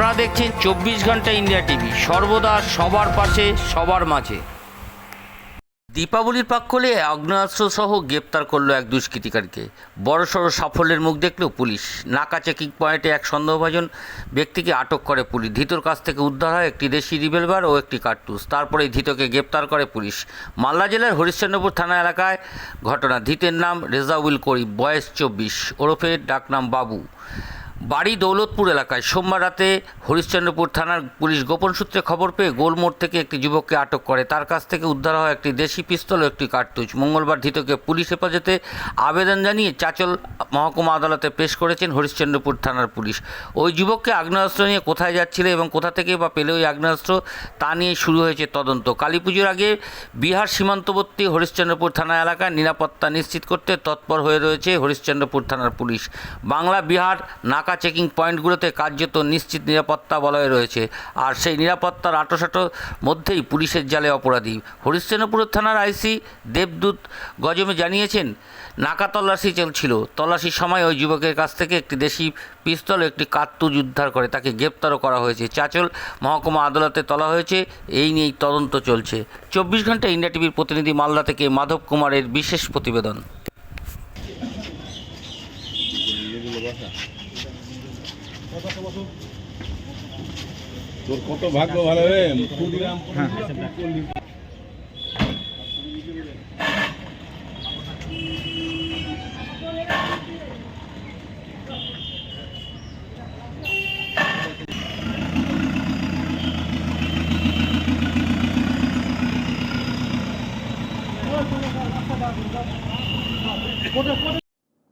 আপনারা দেখছেন চব্বিশ ঘণ্টা ইন্ডিয়া টিভি। সর্বদা সবার পাশে, সবার মাঝে। দীপাবলির পাক্কলে আগ্নেয়াস্ত্র সহ গ্রেপ্তার করল এক দুষ্কৃতিকারীকে। বড়সড় সাফল্যের মুখ দেখল পুলিশ। নাকা চেকিং পয়েন্টে এক সন্দেহভাজন ব্যক্তিকে আটক করে পুলিশ। ধৃতর কাছ থেকে উদ্ধার হয় একটি দেশি রিভলভার ও একটি কার্টুস তারপরে ধৃতকে গ্রেপ্তার করে পুলিশ। মালদা জেলার হরিশ্চন্দ্রপুর থানা এলাকায় ঘটনা। ধৃতের নাম রেজাউল করিম, বয়স চব্বিশ। ওরফে ডাকনাম বাবু। বাড়ি দৌলতপুর এলাকায় সোমবার রাতে হরিশ্চন্দ্রপুর থানার পুলিশ গোপন সূত্রে খবর পেয়ে গোলমোড় থেকে একটি যুবককে আটক করে। তার কাছ থেকে উদ্ধার হয় একটি দেশি পিস্তল ও একটি কার্তুজ। মঙ্গলবার ধৃতকে পুলিশ হেফাজতে আবেদন জানিয়ে চাচল মহকুমা আদালতে পেশ করেছেন হরিশ্চন্দ্রপুর থানার পুলিশ। ওই যুবককে আগ্নেয়াস্ত্র নিয়ে কোথায় যাচ্ছিল এবং কোথা থেকে বা পেলে ওই আগ্নেয়াস্ত্র, তা নিয়ে শুরু হয়েছে তদন্ত। কালী পুজোর আগে বিহার সীমান্তবর্তী হরিশ্চন্দ্রপুর থানা এলাকায় নিরাপত্তা নিশ্চিত করতে তৎপর হয়ে রয়েছে হরিশ্চন্দ্রপুর থানার পুলিশ। বাংলা বিহার, নাকা চেকিং পয়েন্টগুলোতে কার্যত নিশ্চিত নিরাপত্তা বলয় রয়েছে। আর সেই নিরাপত্তার আটোসাটো মধ্যেই পুলিশের জালে অপরাধী। হরিশ্চন্দ্রপুর থানার আইসি দেবদূত গজমে জানিয়েছেন, নাকা তল্লাশি চলছিল। তল্লাশির সময় ওই যুবকের কাছ থেকে একটি দেশি পিস্তল একটি কার্তুজ উদ্ধার করে তাকে গ্রেপ্তারও করা হয়েছে। চাচল মহকুমা আদালতে তোলা হয়েছে। এই নিয়েই তদন্ত চলছে। চব্বিশ ঘণ্টা ইন্ডিয়া টিভির প্রতিনিধি মালদা থেকে মাধব কুমারের বিশেষ প্রতিবেদন। তোর কত ভাগ্য ভালো রে? ক্ষুদিরাম